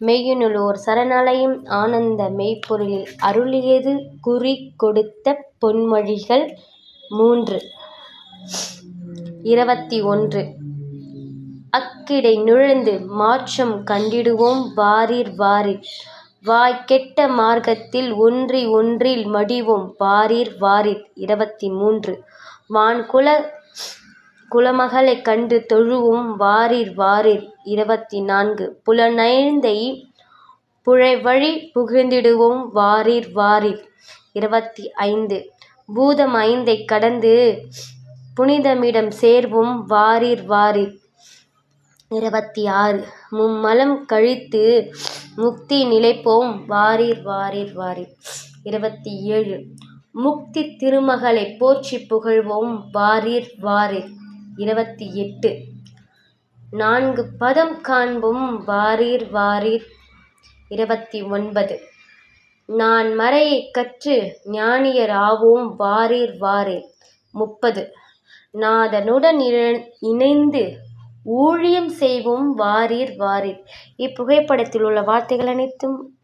மெய்யினுளோர் சரணாலயம் ஆனந்த மெய்ப்பொருளில் அருளியது குறி கொடுத்த பொன்மொழிகள் மூன்று. இருபத்தி ஒன்று. அக்கிடை நுழைந்து மாற்றம் கண்டிடுவோம் வாரிர் வாரிர் வாய் கெட்ட மார்க்கத்தில் ஒன்றி ஒன்றில் மடிவோம் வாரிர் வாரிர் இருபத்தி மூன்று. வான்குல குலமகளைக் கண்டு தொழுவும் வாரீர் வாரீர். இருபத்தி நான்கு. புலனைந்தைப் புழைவழி புகுந்திடுவோம் வாரீர் வாரீர். இருபத்தி ஐந்து. பூதம் ஐந்தைக் கடந்து புனிதமிடம் சேர்வோம் வாரீர் வாரீர். இருபத்தி ஆறு. மும்மலம் கழித்து முக்தி நிலைப்போம் வாரீர் வாரீர் வாரீர். இருபத்தி ஏழு. முக்தி திருமகளைப் போற்றி புகழ்வோம் வாரீர் வாரீர். இருபத்தி எட்டு. நான்கு பதம் காண்பும் வாரீர் வாரீர். இருபத்தி ஒன்பது. நான் மறையை கற்று ஞானியர் ஆவோம் வாரீர் வாரீர். முப்பது. நாதனுடன் இணைந்து ஊழியம் செய்வோம் வாரீர் வாரீர். இப்புகைப்படத்தில் உள்ள வார்த்தைகள் அனைத்தும்